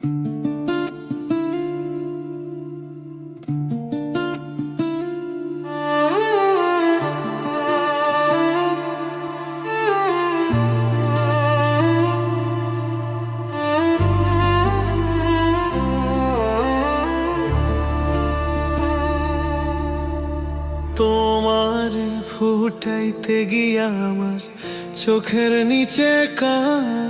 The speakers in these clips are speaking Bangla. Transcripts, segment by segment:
তোমার ফুটাইতে গিয়া আমার চোখের নিচে কালি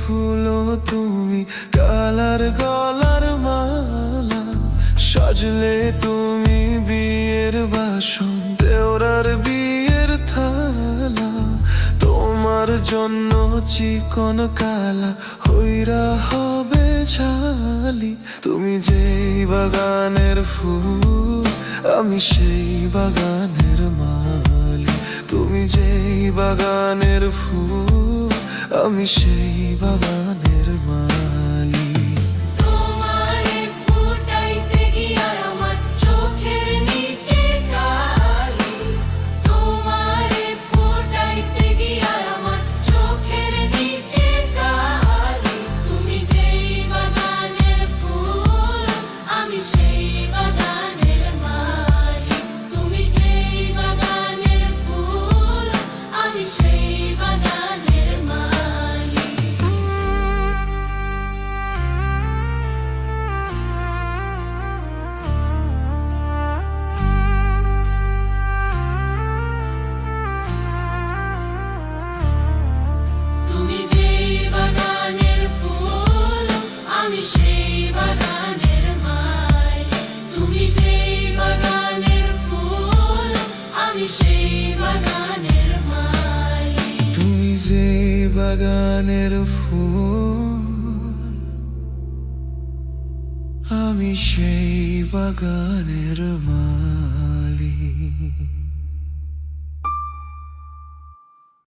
ফুলো তুমি, কালার গলার মালা, সাজলে তুমি বিয়ের বাসন, দেওরার বিয়ের থালা, তোমার জন্য চিকন কালা, হইরা হবে ঝালি। তুমি যেই বাগানের ফুল, আমি সেই বাগানের মালি। তুমি যেই বাগানের ফুল আমি সেই বাগানের মালি সেই বাগানের মালি তুমি যে বাগানের ফুল আমি সেই বাগানের মালি